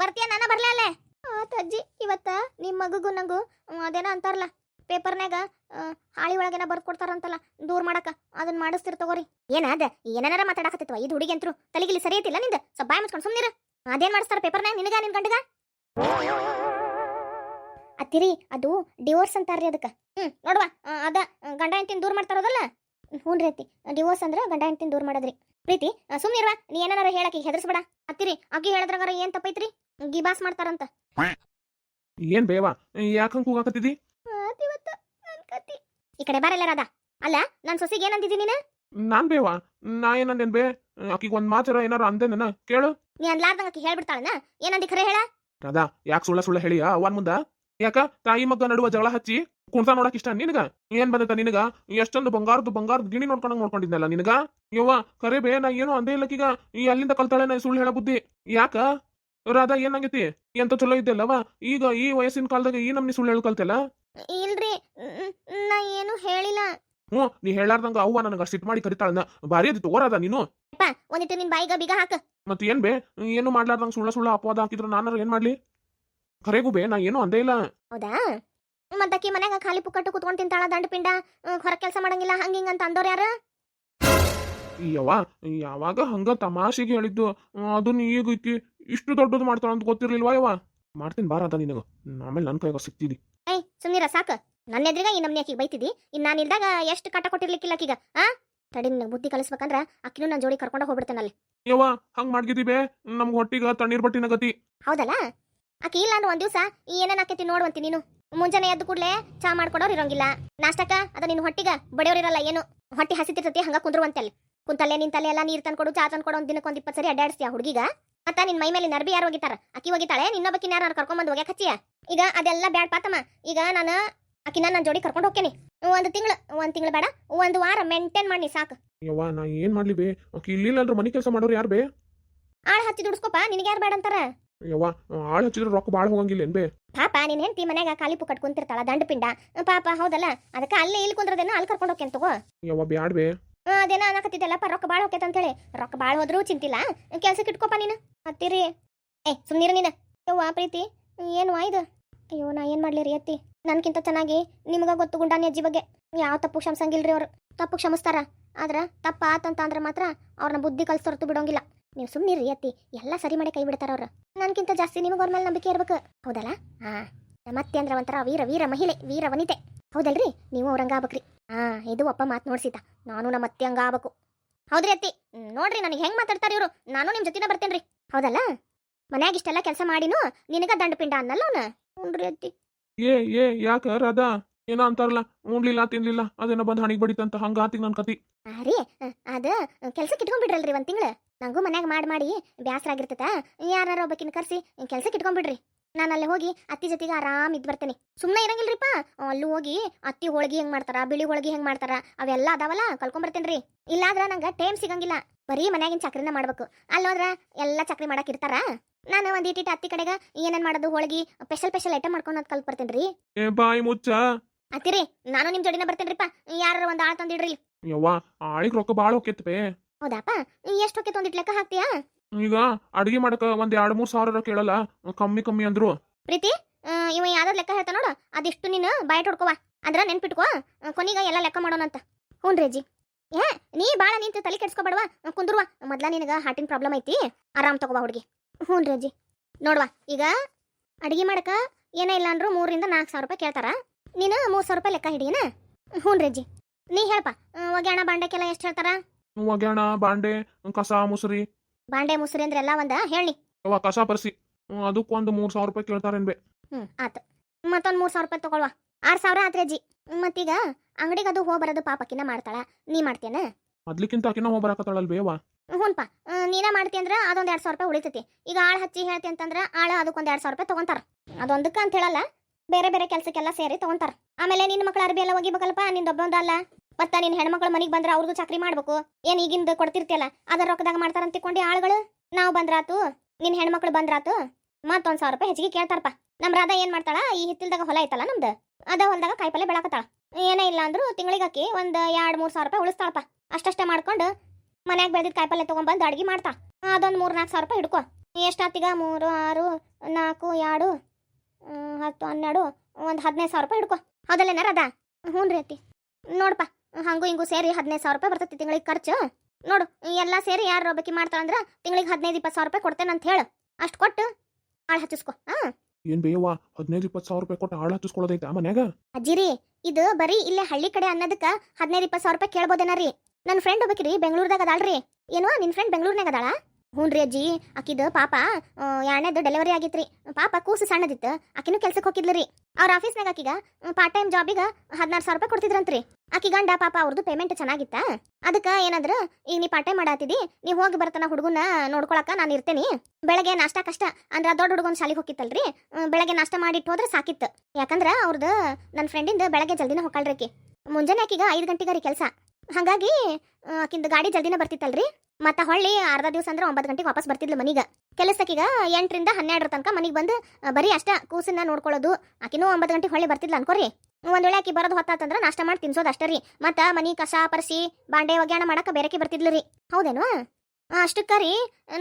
ಬರ್ತೀಯ? ನಾನ ಬರ್ಲಾ ಆತ ಅಜ್ಜಿ, ಇವತ್ತ ನಿಮ್ ಮಗಗೂ ನಂಗೂ ಅದೇನೋ ಅಂತಾರಲ್ಲ. ಪೇಪರ್ನಾಗ ಹಾಳಿ ಒಳಗೇನ ಬರ್ದ್ ಕೊಡ್ತಾರಂತಲ್ಲ, ದೂರ ಮಾಡಕ. ಅದನ್ನ ಮಾಡಿಸ್ತಿರ್ ತಗೋರಿ. ಏನ ಅದ? ಏನಾರ ಮಾತಾಡಕತ್ತಿತ್ವ ಇದು ಹುಡುಗಿ ಅಂತರು ತಲೆಗಿಲಿ ಸರಿ ಐತಿಲ್ಲ ನಿಂದ? ಸ್ವಲ್ಪ ಬಾಯ್ ಮುಚ್ಕೊಂಡು ಸುಮ್ನಿರ. ಅದೇನ್ ಮಾಡಿಸ್ತಾರ ಪೇಪರ್ನ್ಯಾಗ ನಿನಗ, ನಿನ್ ಗಂಡಗ? ಅತ್ತಿರಿ, ಅದು ಡಿವೋರ್ಸ್ ಅಂತಾರ್ರಿ ಅದಕ್ಕ. ಹ್ಮ್ ನೋಡುವ. ಅದ ಗಂಡ ಹೆಂಡತಿನ ದೂರ ಮಾಡ್ತಾರೋದಲ್ಲ ಹ್ಞೂ ರೀ ಅತ್ತಿ. ಡಿವೋರ್ಸ್ ಅಂದ್ರ ಗಂಡ ಹೆಂಡತಿನ ದೂರ ಮಾಡೋದ್ರಿ. ಪ್ರೀತಿ ಸುಮ್ಮನಿರ್ವಾ ನೀ ಏನಾರ ಹೇಳಕ್ಕೆ ಹೆದರ್ಸ್ಬೇಡ. ಅತ್ತಿರಿ ಅಕ್ಕಿ ಹೇಳಿದ್ರಾಗಾರ ಏನ್ ತಪ್ಪೈತ್ರಿ? ಗಿಬಾಸ್ ಮಾಡ್ತಾರಂತ. ಏನ್ ಬೇವ? ಯಾಕಂಗ್ ಕೂಗಾಕತ್ತಿದಿ? ಈ ಕಡೆ ಬರಲ್ಲ ರಾಧಾ ಅಲ್ಲ ನನ್ ಸೊಸಿಗೆ ಏನಂದಿದ್ದಿ ನೀನು? ನಾನ್ ಬೇವ. ನಾ ಏನಂದೇನ್ ಬೇ? ಅಕ್ಕಿಗೆ ಒಂದ್ ಮಾಚರ ಏನಾರ ಅಂದೇನ ಕೇಳು. ನೀ ಅನ್ಲಾರ್ದಂಗ ಆಕಿ ಹೇಳ್ಬಿಡ್ತಾಳನ ಏನಂದಿ ಖರೆ ಹೇಳ? ರಾಧಾ ಯಾಕೆ ಸುಳ್ಳ ಸುಳ್ಳ ಹೇಳಿಯಾ? ಅವನ್ ಮುಂದ? ಯಾಕ? ತಾಯಿ ಮಗ ನಡುವ ಜಗಳ ಹಚ್ಚಿ ಕುಣ್ತಾ ನೋಡಕ್ ಇಷ್ಟ ನಿನಗ? ಏನ್ ಬಂದೈತ ನಿನಗ? ಎಷ್ಟೊಂದು ಬಂಗಾರದ ಬಂಗಾರದ ಗಿಣಿ ನೋಡ್ಕೊಂಡಂಗ್ ನೋಡ್ಕೊಂಡಿದ್ನಲ್ಲ ನಿನಗ? ಯವ್ವ ಕರೆ ಬೇ ನಾ ಏನೋ ಅಂದೇ ಇಲ್ಲಕೀಗ ಈ ಅಲ್ಲಿಂದ ಕಲ್ತಾಳೆ ನಾ ಸುಳ್ಳು ಹೇಳ ಬುದ್ಧಿ. ಯಾಕ? ರಾಧಾ ಏನಾಗೈತಿ ಎಂತ ಚಲೋ ಇದ್ದಲ್ಲವ? ಈಗ ಈ ವಯಸ್ಸಿನ ಕಾಲದಾಗ ಈ ನಮ್ನಿ ಸುಳ್ಳು ಹೇಳ ಕಲ್ತಲ್ಲ? ಇಲ್ರಿ ನಾ ಏನು ಹೇಳಿಲ್ಲ. ಹ್ಞೂ ನೀ ಹೇಳಾರ್ದಂಗ ಅವ್ವ ನನಗ ಸಿಟ್ ಮಾಡಿ ಕರಿತಾಳನ ಭಾರಿ ಅದಿತ್ತು ಓರಾದ ನೀನು? ಒಂದಿಟ್ಟು ನಿನ್ ಬಾಯಿಗ ಬೀಗ ಹಾಕ. ಮತ್ತೆ ಏನ್ ಬೇ? ಏನು ಮಾಡ್ಲಾರ್ದಂಗ ಸುಳ್ಳ ಸುಳ್ಳ ಅಪವಾದ ಹಾಕಿದ್ರ ನಾನು ಏನ್ ಮಾಡ್ಲಿ? ಖರೆಗೂ ಬೇ ನಾ ಏನೋ ಅಂದೇ ಇಲ್ಲ. ಹೌದಾ? ಮತ್ತಾಕಿ ಮನ್ಯಾಗ ಖಾಲಿ ಪುಕ್ಕಟ್ಟು ಕುತ್ಕೊಂಡು ತಿಂತಾಳ ದಂಡ ಪಿಂಡ ಹೊರ ಕೆಲಸ ಮಾಡಂಗಿಲ್ಲ ಹಂಗ ಹಿಂಗ ಅಂತ ಅಂದೋರ್ ಯಾರು? ಯವ್ವ ಯಾವಾಗ ಹಂಗ ತಮಾಷೆಗೆ ಹೇಳಿದ್ದು? ಅದನ್ನ ಈಗ ಈಕಿ ಇಷ್ಟು ದೊಡ್ಡದು ಮಾಡ್ತಾಳ ಅಂತ ಗೊತ್ತಿರ್ಲಿಲ್ವಾ ಯವ್ವ? ಮಾಡ್ತೀನಿ ಬಾರ ಅಂತ ನಿನಗ. ಆಮೇಲೆ ನನ್ನ ಕೈಗ ಸಿಕ್ತಿದಿ ಏಯ್ ಸುಮ್ನಿರ ಸಾಕ. ನನ್ನ ಎದ್ರಿಗ ಈ ನಮ್ಮ ಆಕಿಗೆ ಬೈತಿದಿ. ಇನ್ನು ನಾನು ಇಲ್ದಾಗ ಎಷ್ಟು ಕಟ್ಟ ಕೊಟ್ಟಿರ್ಲಿಕ್ಕಿಲ್ಲ ಆಕಿಗ ಆ? ತಡಿ ನಿನ್ನ ಬುದ್ಧಿ ಕಲಿಸ್ಬೇಕಂದ್ರ ಅಕ್ಕಿನೂ ನನ್ನ ಜೋಡಿ ಕರ್ಕೊಂಡು ಹೋಗ್ಬಿಡ್ತೇನಲ್ಲಿ. ಯವ್ವ ಹಂಗ ಮಾಡ್ಗಿದಿ ಬೇ. ನಮ್ಗೆ ಹೊಟ್ಟಿಗ ತಣ್ಣೀರ್ ಬಟ್ಟಿನ ಗತಿ. ಹೌದಲ್ಲ? ಆಕಿ ಇಲ್ಲ ಅಂದ್ರೆ ಒಂದ್ ದಿವಸ ಏನೇನ್ ಆಕೈತಿ ನೋಡುವಂತಿ ನೀನು. ಮುಂಜಾನೆ ಎದ್ದು ಕೂಡಲೇ ಚಾ ಮಾಡ್ಕೊಡೋರು ಇರೋಂಗಿಲ್ಲ. ನಾಷ್ಟಕ್ಕ ಅದ ನಿನ್ ಹೊಟ್ಟಿಗ ಬಡಿಯೋರಿರಲ್ಲ ಏನು? ಹೊಟ್ಟಿ ಹಸಿತಿರ್ತತಿ ಹಂಗ ಕುಂದ್ರುವಂತೆ ಅಲ್ಲಿ. ಕುಂತಲ್ಲೇ ನಿಂತಲ್ಲೇ ಎಲ್ಲ ನೀರ್ ತಂದ್ಕೊಡು ಚಾ ತಂದ್ಕೊಡು ಒಂದ್ ದಿನಕ್ಕೆ ಒಂದ್ ಇಪ್ಪತ್ತು ಸರಿ ಅಡ್ಡಾಡಿಸ್ತೀಯ ಹುಡುಗಿಗ. ಮತ್ತ ನಿನ್ ಮೈ ಮೇಲೆ ನರ್ಬಿ ಯಾರು ಹೋಗಿತಾರ ಅಕ್ಕಿ ಒಗಿತಾಳೆ ನಿನ್ನೊಬ್ಬಕಿನ ಯಾರು ಕರ್ಕೊಂಬಂದು ಹೋಗ್ಯಾಕ ಹಚ್ಚಿಯ? ಈಗ ಅದೆಲ್ಲ ಬ್ಯಾಡ್ ಪಾತಮ್ಮ. ಈಗ ನಾನು ಆಕಿನ ನನ್ನ ಜೋಡಿ ಕರ್ಕೊಂಡು ಹೋಗ್ತೇನೆ. ಒಂದ್ ತಿಂಗಳು ಒಂದ್ ತಿಂಗಳು ಬೇಡ ಒಂದ್ ವಾರ ಮೇಂಟೈನ್ ಮಾಡಿ ಸಾಕು. ಯವ್ವ ನಾ ಏನ್ ಮಾಡ್ಲಿ ಬೇ? ಆಕಿ ಇಲ್ಲಿಲ್ಲ ಮನಿ ಕೆಲಸ ಮಾಡೋರು ಯಾರು ಬೇ? ಆಳ್ ಹಚ್ಚಿ ದುಡ್ಸ್ಕೊಪ್ಪ ನಿನಗೆ ಯಾರು ಬೇಡ ಅಂತಾರ? ಯವ್ವ ಆಳ್ ಹಚ್ಚಿದ್ರೆ ರೊಕ್ಕ ಬಾಳ್ ಹೋಗಂಗಿಲ್ಲ ಏನ್ ಬೇ ಪಾಪ ನಿನ್ ಹೆಂಡತಿ ಮನ್ಯಾಗ ಕಾಲಿಪು ಪುಕ್ಕಟ್ ಕುಂತಿರ್ತಾಳ ದಂಡ ಪಿಂಡ ಪಾಪ ಹೌದಲ್ಲ? ಅದಕ್ಕೆ ಅಲ್ಲೇ ಇಲ್ಲಿ ಕುಂದ್ರದೇನ ಅಲ್ಲಿ ಕರ್ಕೊಂಡು ಹೋಗ್ತೇನೆ ತಗೋ. ಯವ್ವ ಬ್ಯಾಡ್ ಬೇ ಅದೇನ ಅನ್ನಕತ್ತಿದ್ದಲ್ಲಪ್ಪ ರೊಕ್ಕ ಭಾಳ ಹೋಗ್ಯತ ಅಂತೇಳಿ. ರೊಕ್ಕ ಭಾಳ ಹೋದ್ರೂ ಚಿಂತಿಲ್ಲ. ಕೆಲ್ಸಕ್ಕೆ ಇಟ್ಕೋಪ ನೀನು. ಹತ್ತಿರಿ. ಏ ಸುಮ್ನಿರು ನೀನು. ಯವ್ವ ಪ್ರೀತಿ ಏನು ಇದು ಅಯ್ಯೋ ನಾ ಏನು ಮಾಡ್ಲಿ ರೀ ಅತ್ತಿ ನನ್ಕಿಂತ ಚೆನ್ನಾಗಿ ನಿಮ್ಗ ಗೊತ್ತು ಗುಂಡಾನಿ ಅಜ್ಜಿ ಬಗ್ಗೆ. ಯಾವ ತಪ್ಪು ಕ್ಷಮಿಸಂಗಿಲ್ರಿ ಅವ್ರು. ತಪ್ಪು ಕ್ಷಮಿಸ್ತಾರ. ಆದ್ರ ತಪ್ಪ ಆತಂತ ಅಂದ್ರೆ ಮಾತ್ರ ಅವ್ರನ್ನ ಬುದ್ಧಿ ಕಲ್ಸೊರ್ತು ಬಿಡೋಂಗಿಲ್ಲ. ನೀವು ಸುಮ್ಮನಿರಿ ಅತ್ತಿ ಎಲ್ಲ ಸರಿ ಮಾಡಿ ಕೈ ಬಿಡ್ತಾರ ಅವ್ರು. ನನ್ಕಿಂತ ಜಾಸ್ತಿ ನಿಮಗೆ ಅವ್ರ ಮೇಲೆ ನಂಬಿಕೆ ಇರ್ಬೇಕು. ಹೌದಲ್ಲ? ಹಾ ನಮ್ಮತ್ತೆ ಅಂದ್ರೆ ಒಂಥರ ವೀರ ವೀರ ಮಹಿಳೆ ವೀರ ವನಿತೆ. ಹೌದಲ್ರಿ? ನೀವು ಅವ್ರಂಗ ಆಗ್ಬೇಕ್ರಿ. ಹಾ ಇದು ಅಪ್ಪ ಮಾತು ನೋಡ್ಸಿದ್ದ ನಾನು ನಮ್ಮ ಅತ್ತೆ ಹಂಗ ಆಗ್ಬೇಕು. ಹೌದ್ರಿ ಅತ್ತಿ? ನೋಡ್ರಿ ನನಗೆ ಹೆಂಗ್ ಮಾತಾಡ್ತಾರೆ ಇವರು. ನಾನು ನಿಮ್ಮ ಜೊತೆನ ಬರ್ತೇನ್ರಿ. ಹೌದಲ್ಲ? ಮನ್ಯಾಗ ಇಷ್ಟೆಲ್ಲ ಕೆಲಸ ಮಾಡಿನು ನಿನಗ ದಂಡ ಪಿಂಡ ಅನ್ನಲ್ಲ ಅವ್ನ? ಹ್ಞೂ ಅತ್ತಿ. ಏ ಏ ಯಾಕ ರಾಧಾ? ಏನೋ ಅಂತಾರಲ್ಲ? ಉಣ್ಲಿಲ್ಲ ತಿನ್ಲಿಲ್ಲ. ಅದೇನೋ ಬಂದು ಹಣಿಗೆ ಬಡಿತಂತ ಹಂಗ ನನ್ನ ನನ್ ಕತಿ. ಆ ರೀ ಅದ ಕೆಲ್ಸಕ್ಕೆ ಇಟ್ಕೊಂಡ್ಬಿಡ್ರಲ್ರಿ ಒಂದ್ ತಿಂಗಳು. ನಂಗೂ ಮನ್ಯಾಗ ಮಾಡಿ ಮಾಡಿ ಬ್ಯಾಸರ ಆಗಿರ್ತದ ಯಾರು ಒಬ್ಬಕಿನ ಕರ್ಸಿ ಕೆಲ್ಸಕ್ಕೆ ಇಟ್ಕೊಂಡ್ಬಿಡ್ರಿ ನಾನು ಅಲ್ಲಿ ಹೋಗಿ ಅತ್ತಿ ಜೊತೆಗೆ ಆರಾಮ್ ಇದ್ ಬರ್ತೇನೆ. ಸುಮ್ಮನೆ ಇರಂಗಿಲ್ರಿಪ್ಪ ಅಲ್ಲಿ ಹೋಗಿ ಅತ್ತಿ ಹೋಳಿಗೆ ಹೆಂಗ್ ಮಾಡ್ತಾರ ಬಿಳಿ ಹೋಳಿಗೆ ಹೆಂಗ್ ಮಾಡ್ತಾರ ಅವೆಲ್ಲ ಅದಾವಲ್ಲ ಕಲ್ಕೊಂಬರ್ತೇನ್ರಿ ಇಲ್ಲಾಂದ್ರ ನಂಗ ಟೈಮ್ ಸಿಗಂಗಿಲ್ಲ. ಬರೀ ಮನ್ಯಾಗಿನ ಚಕ್ರಿನ ಮಾಡ್ಬೇಕು. ಅಲ್ಲೋದ್ರ ಎಲ್ಲ ಚಕ್ರಿ ಮಾಡಕ್ ಇರ್ತಾರ. ನಾನು ಒಂದ್ ಇಟ್ಟಿಟ್ಟು ಅತ್ತಿ ಕಡೆಗ ಏನೇನ್ ಮಾಡೋದು ಹೋಳಿಗೆ ಸ್ಪೆಷಲ್ ಸ್ಪೆಷಲ್ ಐಟಮ್ ಮಾಡ್ಕೊಂಡು ಕಲ್ತ್ ಬರ್ತೇನ್ರಿ. ಏ ಬಾಯಿ ಮುಚ್ಚ. ಅತ್ತಿರಿ ನಾನು ನಿಮ್ ಜೋಡಿನ ಬರ್ತೇನ್ರಿಪ್ಪ ಯಾರು ಒಂದ್ ಆಳ್ ತಂದಿಡ್ರಿ. ಯವ್ವ ಆಳಿಗ್ ರೊಕ್ಕ ಬಾಳ ಹೋಗ್ಯತ್ ಬೇ ಹೌದಾಪ ಎಷ್ಟು ಹೊಕ್ಕೆ ತೊಂದಿಟ್ ಲೆಕ್ಕ ಹಾಕ್ತೀಯಾ? ಈಗ ಅಡಿಗೆ ಮಾಡಕ ಒಂದ್ ಎರಡ್ ಮೂರ್ ಸಾವಿರ ಕೇಳಲ್ಲ ಕಮ್ಮಿ ಕಮ್ಮಿ ಅಂದ್ರು. ಪ್ರೀತಿ ಇವ ಯಾವ್ದಾದ್ ಲೆಕ್ಕ ಹೇಳ್ತಾ ನೋಡು ಅದಿಷ್ಟು ನೀನು ಬಾಯ್ ಹೊಡ್ಕೋವಾ ಅಂದ್ರ ನೆನ್ಪಿಟ್ಕೋ ಕೊನೆಗ ಎಲ್ಲ ಲೆಕ್ಕ ಮಾಡೋಣಂತ ಹ್ಞೂ ರೀ ಏ ನೀ ಬಾಳ ನಿಂತು ತಲೆ ಕೆಡ್ಸ್ಕೊಬೇಡವಾ ಕುಂದ್ರುವ ಮೊದ್ಲ ನಿನಗೆ ಹಾರ್ಟಿನ ಪ್ರಾಬ್ಲಮ್ ಐತಿ ಆರಾಮ್ ತಗೋವಾ ಹುಡುಗಿ. ಹ್ಞೂ ರೀ ಅಜ್ಜಿ ನೋಡ್ವಾ ಈಗ ಅಡಿಗೆ ಮಾಡಕ ಏನೇ ಇಲ್ಲ ಅಂದ್ರೂ ಮೂರಿಂದ ನಾಲ್ಕು ಸಾವಿರ ರೂಪಾಯಿ ಕೇಳ್ತಾರ ನೀನು ಮೂರು ಸಾವಿರ ರೂಪಾಯಿ ಲೆಕ್ಕ ಹಿಡಿಯನ? ಹ್ಞೂ ರೀ ಅಜ್ಜಿ ನೀ ಹೇಳಪ್ಪ ಒಗ್ಯಾಣ ಬಾಂಡಕ್ಕೆಲ್ಲ ಎಷ್ಟು ಹೇಳ್ತಾರ? ಒಗ್ಯಾಣ ಬಾಂಡೆ ಕಸ ಮುಸುರಿ. ಬಾಂಡೆ ಮುಸುರಿ ಅಂದ್ರೆ ಎಲ್ಲ ಒಂದ? ಹೇಳಿ ಅವ ಕಸ ಪರ್ಸಿ. ಅದಕ್ಕೆ ಒಂದು ಮೂರ್ ಸಾವಿರ ರೂಪಾಯಿ ಕೇಳ್ತಾರೇನ್ಬೆ. ಹ್ಞೂ ಆತು. ಮತ್ತೊಂದು ಮೂರು ಸಾವಿರ ರೂಪಾಯಿ ತಗೊಳ್ವಾ. ಆರ್ ಸಾವಿರ ಆತ್ರಿ ಅಜ್ಜಿ. ಮತ್ತೀಗ ಅಂಗಡಿಗೆ ಅದು ಹೋಗ್ಬರದು ಬರೋದು ಪಾಪಕಿನ ಮಾಡ್ತಾಳ. ನೀ ಮಾಡ್ತೇನ ಮೊದ್ಲಿಕ್ಕಿಂತ ಆಕಿನ ಹೋಗಿ ಬರಾಕತ್ತಾಳಲ್ ಬೇವ ಹ್ಞೂನ್ಪ ನೀನ ಮಾಡ್ತಿ ಅಂದ್ರೆ ಅದೊಂದು ಎರಡು ಸಾವಿರ ರೂಪಾಯಿ ಉಳಿತೈತಿ. ಈಗ ಆಳು ಹಚ್ಚಿ ಹೇಳ್ತಿ ಅಂತಂದ್ರೆ ಆಳ ಅದಕ್ಕೊಂದು ಎರಡು ಸಾವಿರ ರೂಪಾಯಿ ತಗೊಂತಾರ. ಅದೊಂದಕ್ಕೆ ಅಂತ ಹೇಳಲ್ಲ. ಬೇರೆ ಬೇರೆ ಕೆಲ್ಸಕ್ಕೆಲ್ಲ ಸೇರಿ ತಗೊಂತಾರ. ಆಮೇಲೆ ನಿನ್ನ ಮಕ್ಳ ಅರ್ಬಿ ಎಲ್ಲ ಒಗಿಬೇಕಲ್ಪ ನಿಂದೊಬ್ಬಂದ ಅಲ್ಲ. ಮತ್ತ ನಿನ್ನ ಹೆಣ್ಮಕ್ಳು ಮನೆಗೆ ಬಂದ್ರೆ ಅವ್ರದ್ದು ಚಾಕ್ರಿ ಮಾಡ್ಬೇಕು. ಏನ್ ಈಗಿಂದ ಕೊಡ್ತಿರ್ತಿಯಲ್ಲ, ಅದರ ರೊಕ್ಕದಾಗ ಮಾಡ್ತಾರ ಅಂತ ತಿಳ್ಕೊಂಡು ಆಳುಗಳು. ನಾವು ಬಂದ್ರಾತು ನಿನ್ನ ಹೆಣ್ಮಕ್ಳು ಬಂದ್ರಾತು, ಮತ್ತೊಂದ್ ಸಾವಿರ ರೂಪಾಯಿ ಹೆಚ್ಚಿಗೆ ಕೇಳ್ತಾರಪ್ಪ ನಮ್ ರಾಧಾ ಏನ್ ಮಾಡ್ತಾಳ, ಈ ಹಿತ್ತಿಲ್ದಾಗ ಹೊಲ ಐತಲ್ಲ ನಮ್ದು? ಅದ ಹೊಲದಾಗ ಕಾಯಿಪಲ್ಲೆ ಬೆಳಕತ್ತಾಳ. ಏನೇ ಇಲ್ಲ ಅಂದ್ರು ತಿಂಗಳಿಗೆ ಆಕಿ ಒಂದ್ ಎರಡ್ ಮೂರ್ ಸಾವಿರ ರೂಪಾಯಿ ಉಳಿಸ್ತಾಳಪ್ಪ. ಅಷ್ಟಷ್ಟೇ ಮಾಡ್ಕೊಂಡು ಮನ್ಯಾಗ ಬೆಳೆದಿದ್ದ ಕಾಯಿಪಲ್ಲೆ ತಗೊಂಡ್ಬಂದು ಅಡ್ಗೆ ಮಾಡ್ತಾ. ಅದೊಂದು ಮೂರು ನಾಲ್ಕು ಸಾವಿರ ರೂಪಾಯಿ ಹಿಡ್ಕೊ. ಎಷ್ಟಾತಿಗ? ಮೂರು, ಆರು ನಾಲ್ಕು ಎರಡು ಹತ್ತು, ಹನ್ನೆರಡು, ಒಂದು ಹದಿನೈದು ಸಾವಿರ ರೂಪಾಯಿ ಹಿಡ್ಕೊ. ಹೌದಲ್ಲೇನಾರ ಅದ ಹ್ಞೂ ರೀ ಅತ್ತಿ. ನೋಡಪ್ಪ ಹಂಗೂ ಹಿಂಗೂ ಸೇರಿ ಹದಿನೈದು ಸಾವಿರ ರೂಪಾಯಿ ಬರ್ತೈತಿ ತಿಂಗಳಿಗೆ ಖರ್ಚು. ನೋಡು ಎಲ್ಲ ಸೇರಿ ಯಾರು ಒಬ್ಬಕಿ ಮಾಡ್ತಾಳಂದ್ರೆ ತಿಂಗಳಿಗೆ ಹದಿನೈದು ಇಪ್ಪತ್ತು ಸಾವಿರ ರೂಪಾಯಿ ಕೊಡ್ತೇನೆ ಅಂತ ಹೇಳು. ಅಷ್ಟು ಕೊಟ್ಟು ಆಳು ಹಚ್ಚಿಸ್ಕೊ ಹಾಂ. ಏನ್ ಬೇವ ಹದಿನೈದು ಇಪ್ಪತ್ತು ಸಾವಿರ ರೂಪಾಯಿ ಕೊಟ್ಟು ಆಳ ಹಚ್ಚಿಸ್ಕೊಳ್ಳೋದೈತಾ ಮನ್ಯಾಗ? ಅಜ್ಜಿರಿ ಇದು ಬರೀ ಇಲ್ಲೇ ಹಳ್ಳಿ ಕಡೆ ಅನ್ನೋದಕ್ಕೆ ಹದಿನೈದು ಇಪ್ಪತ್ತು ಸಾವಿರ ರೂಪಾಯಿ ಕೇಳ್ಬೋದೇನ ರೀ. ನನ್ನ ಫ್ರೆಂಡ್ ಒಬ್ಬಕಿರಿ ಬೆಂಗಳೂರದಾಗ ಅದಾಳ್ರಿ ಏನೋ ನಿನ್ನ ಫ್ರೆಂಡ್ ಬೆಂಗಳೂರಿನಾಗ ಅದಾಳ? ಹ್ಞೂ ರೀ ಅಜ್ಜಿ ಆಕಿದು ಪಾಪ ಎರಡನೇದು ಡೆಲಿವರಿ ಆಗಿತ್ರಿ. ಪಾಪ ಕೂಸು ಸಣ್ಣದಿತ್ತು ಆಕಿನೂ ಕೆಲ್ಸಕ್ಕೆ ಹೋಗಿದ್ಲು ರೀ. ಅವ್ರ ಆಫೀಸ್ನಾಗ ಆಕಿಗ ಪಾರ್ಟ್ ಟೈಮ್ ಜಾಬಿಗೆ ಹದಿನಾರು ಸಾವಿರ ರೂಪಾಯಿ ಕೊಡ್ತಿದ್ರಂತ್ರಿ. ಆಕಿ ಗಂಡ, ಪಾಪ ಅವ್ರದ್ದು ಪೇಮೆಂಟ್ ಚೆನ್ನಾಗಿತ್ತ? ಅದಕ್ಕೆ ಏನಂದ್ರ, ಈಗ ನೀ ಪಾರ್ಟ್ ಟೈಮ್ ಮಾಡಾತಿದಿ, ನೀ ಹೋಗಿ ಬರ್ತಾನ ಹುಡುಗನ ನೋಡ್ಕೊಳಕ ನಾನು ಇರ್ತೇನೆ. ಬೆಳಗ್ಗೆ ನಾಷ್ಟ ಕಷ್ಟ, ಅಂದ್ರ ದೊಡ್ಡ ಹುಡುಗನ ಶಾಲೆಗೆ ಹೋಗಿತ್ತಲ್ರಿ. ಬೆಳಗ್ಗೆ ನಾಷ್ಟ ಮಾಡಿಟ್ಟು ಹೋದ್ರೆ ಸಾಕಿತ್ತು. ಯಾಕಂದ್ರ ಅವ್ರದ್ದು ನನ್ನ ಫ್ರೆಂಡಿಂದ ಬೆಳಗ್ಗೆ ಜಲ್ದಿನ ಹೊಕ್ಕಳ್ರಿ ಮುಂಜಾನೆ ಆಕಿಗ ಐದು ಗಂಟೆಗೆ ರೀ ಕೆಲಸ. ಹಾಗಾಗಿ ಆಕಿಂದು ಗಾಡಿ ಜಲ್ದಿನ ಬರ್ತಿತ್ತಲ್ರಿ? ಮತ್ತ ಹೊಳ್ಳಿ ಅರ್ಧ ದಿವಸ ಅಂದ್ರೆ ಒಂಬತ್ತು ಗಂಟೆಗೆ ವಾಪಸ್ ಬರ್ತಿದ್ಲು ಮನಿಗ. ಕೆಲಸಕ್ಕೀಗ ಎಂಟರಿಂದ ಹನ್ನೆರಡರ ತನಕ ಮನಿಗೆ ಬಂದು ಬರೀ ಅಷ್ಟ ಕೂಸನ್ನ ನೋಡ್ಕೊಳ್ಳೋದು. ಆಕಿನೂ ಒಂಬತ್ತು ಗಂಟೆಗೆ ಹೊಳ್ಳಿ ಬರ್ತಿದ್ಲು ಅನ್ಕೋರಿ? ಒಂದು ವೇಳೆ ಆಕಿ ಬರೋದು ಹೊತ್ತಾತಂದ್ರ ನಾಷ್ಟ ಮಾಡಿ ತಿನ್ಸೋದು ಅಷ್ಟೇ ರೀ. ಮತ್ತ ಮನಿ ಕಸ ಪರಿಸಿ, ಬಾಂಡೆ ಒಗ್ಯಾಣ ಮಾಡಕ ಬೇರೆಕಿ ಬರ್ತಿದ್ಲು ರೀ. ಹೌದೇನು? ಅಷ್ಟಕ್ಕ ರೀ,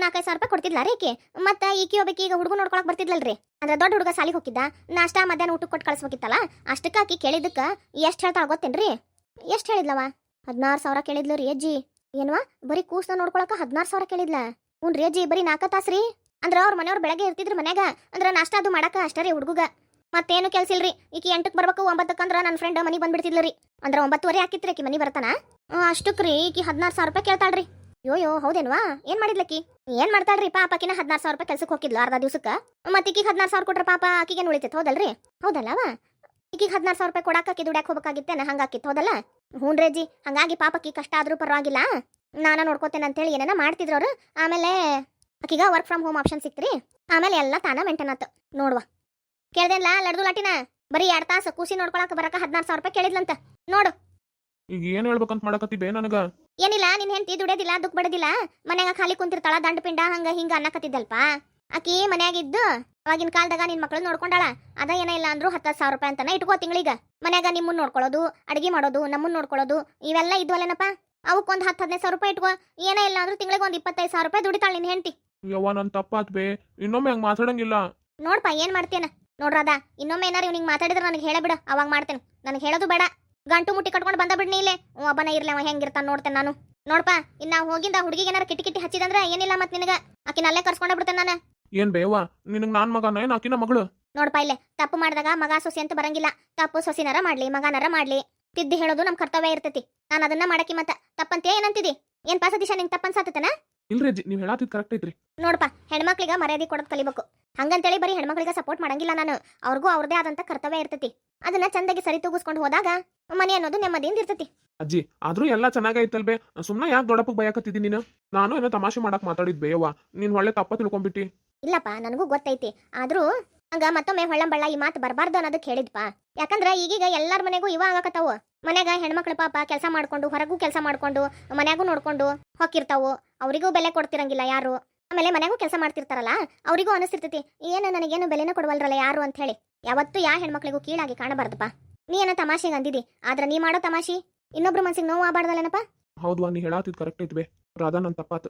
ನಾಲ್ಕೈದು ಸಾವಿರ ರೂಪಾಯಿ ಕೊಡ್ತಿದ್ಲ ರೀ ಈಕಿ ಮತ್ತ ಈಕಿ ಒಬ್ಬಕಿ ಈಗ ಹುಡುಗ ನೋಡ್ಕೊಳಕ್ ಬರ್ತಿದ್ಲಲ್ರಿ? ಅಂದ್ರೆ ದೊಡ್ಡ ಹುಡುಗ ಸಾಲಿಗೆ ಹೋಗಿದ್ದ. ನಾಷ್ಟ, ಮಧ್ಯಾಹ್ನ ಊಟಕ್ಕೆ ಕೊಟ್ಟು ಕಳಿಸ್ಬೇಕಿತ್ತಲ್ಲ? ಅಷ್ಟಕ್ಕೆ ಆಕಿ ಕೇಳಿದ್ದಕ್ಕೆ ಎಷ್ಟು ಹೇಳ್ತಾಳೆ ಗೊತ್ತೇನ್ರಿ? ಎಷ್ಟು ಹೇಳಿದ್ಲವ? ಹದಿನಾರು ಸಾವಿರ ಕೇಳಿದ್ಲು ರೀ ಅಜ್ಜಿ ಏನ್ವಾ? ಬರೀ ಕೂಸ್ನ ನೋಡ್ಕೊಳಕ ಹದಿನಾರು ಸಾವಿರ ಕೇಳಿದ್ಲ? ಹ್ಞೂ ರೀ ಅಜ್ಜಿ ಬರೀ ನಾಲ್ಕು ತಾಸು ರೀ ಅಂದ್ರೆ ಅವ್ರ ಮನೆಯವ್ರು ಬೆಳಗ್ಗೆ ಇರ್ತಿದ್ರು ಮನ್ಯಾಗ, ಅಂದ್ರೆ ನಾಷ್ಟ ಅದು ಮಾಡಕ ಅಷ್ಟೇ ರೀ ಹುಡುಗ ಮತ್ತೇನು ಕೆಲಸ ಇಲ್ರಿ. ಈಕಿ ಎಂಟಕ್ಕೆ ಬರ್ಬೇಕು ಅಂದ್ರ ನನ್ನ ಫ್ರೆಂಡ್ ಮನೆಗೆ ಬಂದ್ಬಿಡ್ತಿದ್ಲು ರೀ. ಅಂದ್ರ ಒಂಬತ್ತುವರೆ ಹಾಕಿತ್ರಿ ಆಕಿ ಮನೆ ಬರ್ತಾನ. ಅಷ್ಟಕ್ಕೆ ರೀ, ಈಕಿ ಹದಿನಾರು ಸಾವಿರ ರೂಪಾಯಿ ಕೇಳ್ತಾಳ್ರಿ. ಯೋ ಯೋ ಹೌದೇನ್ವಾ? ಏನ್ ಮಾಡಿದ್ಲಕ್ಕಿ ಏನ್ ಮಾಡ್ತಾಳ್ರಿ, ಪಾಪ ಆಕಿನ ಹದಿನಾರು ಸಾವಿರ ರೂಪಾಯಿ ಕೆಲ್ಸಕ್ಕೆ ಹೋಗಿದ್ಲು ಅರ್ಧ ದಿವಸಕ್ಕೆ. ಮತ್ತೆ ಈಕಿಗೆ ಹದಿನಾರು ಸಾವಿರ ಕೊಟ್ರೆ ಪಾಪ ಆಕಿಗೆ ಉಳಿತೈತೆ, ಹೌದಲ್ರಿ? ಹೌದಲ್ಲವ? ಈಕಿಗೆ ಹದಿನಾರು ಸಾವಿರ ರೂಪಾಯಿ ಕೊಡಾಕಿ ದುಡ್ಯಾಕ ನಾ ಹಂಗಾಕಿತ್ತು ಹೋದಲ್ಲ? ಹೂನ್ರೇಜಿ ಹಂಗಾಗಿ ಪಾಪಕ್ಕಿ ಕಷ್ಟ ಆದರೂ ಪರವಾಗಿಲ್ಲ. ನಾನು ನೋಡ್ಕೋತೇನೆ ಅಂತೇಳಿ ಏನೇನ ಮಾಡ್ತಿದ್ರು ಅವರು. ಆಮೇಲೆ ಆಕಿಗ ವರ್ಕ್ ಫ್ರಮ್ ಹೋಮ್ ಆಪ್ಷನ್ ಸಿಕ್ತ್ರಿ. ಆಮೇಲೆ ಎಲ್ಲ ತಾನ ಮೇಂಟೈನ್ ಆತು. ನೋಡುವ. ಕೇಳ್ದೇನ್ಲ ಲಡ್ದು ಲಾಟಿನ? ಬರೀ ಎರಡು ತಾಸು ಕೂಸಿ ನೋಡ್ಕೊಳಕ್ಕೆ ಬರಕ ಹದಿನಾರು ಸಾವಿರ ರೂಪಾಯಿ ಕೇಳಿದ್ಲಂತ. ನೋಡು. ಈಗ ಏನ್ ಹೇಳ್ಬೇಕಂತ ಮಾಡಕತ್ತಿ ಬೇ ನನಗ? ಏನಿಲ್ಲ ನಿನ್ ಹೆಂಡತಿ ದುಡಿಯೋದಿಲ್ಲ ದುಃಖ ಬಡದಿಲ್ಲ ಮನ್ಯಾಗ ಖಾಲಿ ಕುಂತಿರ್ತಾಳ ದಂಡ ಪಿಂಡ ಹಂಗ ಹಿಂಗ ಅನ್ನಕತ್ತಿದ್ದಲ್ಪ? ಆಕಿ ಮನ್ಯಾಗಿದ್ದು ಅವಾಗಿನ ಕಾಲದಾಗ ನಿನ್ ಮಕ್ಳು ನೋಡ್ಕೊಂಡಾಳ. ಅದ ಏನ ಇಲ್ಲ ಅಂದ್ರು ಹತ್ತ ಸಾವಿರ ರೂಪಾಯಿ ಅಂತಾನೆ ಇಟ್ಕೋ ತಿಂಗಳಿಗೆ. ಮನ್ಯಾಗ ನಿಮ್ಮನ್ನ ನೋಡ್ಕೊಳ್ಳೋದು ಅಡಿಗೆ ಮಾಡೋದು ನಮ್ಮನ್ನ ನೋಡ್ಕೊಳ್ಳೋದು ಇವೆಲ್ಲ ಇದ್ವಲ್ಲೇನಪ್ಪ? ಅವಕ್ಕೊಂದ್ ಹತ್ತು ಹದಿನೈದು ಸಾವಿರ ರೂಪಾಯಿ ಇಟ್ಕೋ. ಏನೇ ಇಲ್ಲ ಅಂದ್ರು ತಿಂಗಳಿಗೆ ಒಂದ್ ಇಪ್ಪತ್ತೈದು ಸಾವಿರ ರೂಪಾಯಿ ದುಡಿತಾಳ ನಿನ್ ಹೆಂಡತಿ. ಯವ್ವ ನನ್ ತಪ್ಪಾತ್ ಬೇ ಇನ್ನೊಮ್ಮೆ ಹಂಗೆ ಮಾತಾಡಂಗಿಲ್ಲ. ನೋಡ್ಪ ಏನ್ ಮಾಡ್ತೇನ ನೋಡ್ರದ ಇನ್ನೊಮ್ಮೆ ಏನಾರ ಇವ್ನಿಗೆ ಮಾತಾಡಿದ್ರೆ ನನಗೆ ಹೇಳಬಿಡ ಅವಾಗ ಮಾಡ್ತೇನೆ. ನನಗೆ ಹೇಳೋದು ಬೇಡ. ಗಂಟು ಮುಟ್ಟಿ ಕಟ್ಕೊಂಡು ಬಂದ ಬಿಡ್ನಿ ಇಲ್ಲೇ. ಒಬ್ಬನ ಇರ್ಲಿ ಅವ ಹೆಂಗಿರ್ತಾನ ನೋಡ್ತೇನೆ ನಾನು. ನೋಡ್ಪ ಇನ್ನು ಹೋಗಿಂದ ಹುಡುಗಿಗೆ ಏನಾರ ಕಿಟಿ ಕಿಟಿ ಹಚ್ಚಿದಂದ್ರೆ ಏನಿಲ್ಲ ಮತ್ತೆ ನಿನಗ. ಆಕಿನ ಅಲ್ಲೇ ಕರ್ಸ್ಕೊಂಡೇ ಬಿಡ್ತೇನೆ ನಾನು. ಏನ್ ಬೇವಾ ನಿನಗ್ ನಾನ್ ಮಗನ? ಏನ್ ಆಕಿನ ಮಗಳು? ನೋಡ್ಪ ಇಲ್ಲೇ, ತಪ್ಪು ಮಾಡಿದಾಗ ಮಗ ಸೊಸಿ ಅಂತ ಬರಂಗಿಲ್ಲ. ತಪ್ಪು ಸೊಸಿನರ ಮಾಡ್ಲಿ, ಮಗನರ ಮಾಡ್ಲಿ. ತಿದ್ದಿ ಹೇಳೋದು ನಮ್ ಕರ್ತವ್ಯ ಇರ್ತೈತಿ. ನಾನು ಅದನ್ನ ಮಾಡಕಿ ಮತ್ತ ತಪ್ಪಂತೆ ಏನಂತಿದಿ? ಏನ್ ಪಾಸ ದಿಶಾ ತಪ್ಪನ್ ತಪ್ಪನ್ಸಾತನ ಇಲ್ರಿ ಅಜ್ಜಿ ನೀವ್ ಹೇಳಾತಿದ್ ಕರೆಕ್ಟ್ ಐತ್ರಿ. ನೋಡಪ್ಪ ಹೆಣ್ಮಕ್ಳಿಗೆ ಮರ್ಯಾದೆ ಕೊಡೋದು ಕಲಿಬೇಕು. ಹಂಗಂತೇಳಿ ಬರೀ ಹೆಣ್ಮಕ್ಳಿಗೆ ಸಪೋರ್ಟ್ ಮಾಡಂಗಿಲ್ಲ ನಾನು. ಅವ್ರಿಗೂ ಅವ್ರದೇ ಆದಂತ ಕರ್ತವ್ಯ ಇರ್ತೈತಿ. ಅದನ್ನ ಚಂದಾಗಿ ಸರಿ ತೂಗಿಸ್ಕೊಂಡು ಹೋದಾಗ ಮನೆ ಅನ್ನೋದು ನೆಮ್ಮದಿಯಿಂದ ಇರ್ತೈತಿ. ಅಜ್ಜಿ ಆದ್ರೂ ಎಲ್ಲ ಚೆನ್ನಾಗೈತಲ್ ಬೇ ಸುಮ್ನ ಯಾಕೆ ದೊಡ್ಡಪ್ಪ ಬಯಕತ್ತಿದ್ದೀನಿ ನೀನು? ನಾನು ಏನೋ ತಮಾಷೆ ಮಾಡಕ್ ಮಾತಾಡಿದ್ ಬೇಯವ್ವ ನೀನ್ ಒಳ್ಳೆ ತಪ್ಪ ತಿಳ್ಕೊಂಬಿಟ್ಟಿ. ಇಲ್ಲಪ್ಪ ನನಗೂ ಗೊತ್ತೈತಿ. ಆದ್ರೂ ಹಂಗ ಮತ್ತೊಮ್ಮೆ ಹೊಳ್ಳಂಬಳ್ಳ ಈ ಮಾತು ಬರಬಾರ್ದು ಅನ್ನೋದಕ್ಕೆ ಹೇಳಿದ್ಪಾ. ಯಾಕಂದ್ರ ಈಗೀಗ ಎಲ್ಲಾರ ಮನೆಗೂ ಇವ ಆಗಕತ್ತಾವು. ಮನ್ಯಾಗ ಹೆಣ್ಮಕ್ಳು ಪಾಪ ಕೆಲಸ ಮಾಡ್ಕೊಂಡು, ಹೊರಗೂ ಕೆಲಸ ಮಾಡ್ಕೊಂಡು ಮನೆಗೂ ನೋಡ್ಕೊಂಡು ಹೊಕ್ಕಿರ್ತಾವು. ಅವರಿಗೂ ಬೆಲೆ ಕೊಡ್ತಿರಂಗಿಲ್ಲ ಯಾರು? ಆಮೇಲೆ ಮನೆಗೂ ಕೆಲಸ ಮಾಡ್ತಿರ್ತಾರಲ್ಲ, ಅವರಿಗೂ ಅನಿಸ್ತಿರ್ತೈತಿ. ಏನು ನನಗೇನು ಬೆಲೆನೂ ಕೊಡವಲ್ರಲ್ಲ ಯಾರು ಅಂತ ಹೇಳಿ. ಯಾವತ್ತೂ ಯಾ ಹೆಣ್ಮಕ್ಳಿಗೂ ಕೀಳಾಗಿ ಕಾಣಬಾರ್ದಪ್ಪ. ನೀ ಏನೋ ತಮಾಷೆಗೆ ಅಂದಿದಿ? ಆದ್ರೆ ನೀ ಮಾಡೋ ತಮಾಷಿ? ಇನ್ನೊಬ್ರು ಮನ್ಸಿಗೆ ನೋವು ಆಗಬಾರ್ದಲ್ಲೇನಪ್ಪ? ಹೌದು ನೀ ಹೇಳಾತಿದ್ ಕರೆಕ್ಟ್ ಐತ್ ಬೇ. ರಾಧಾ ನನ್ ತಪ್ಪಾತ್.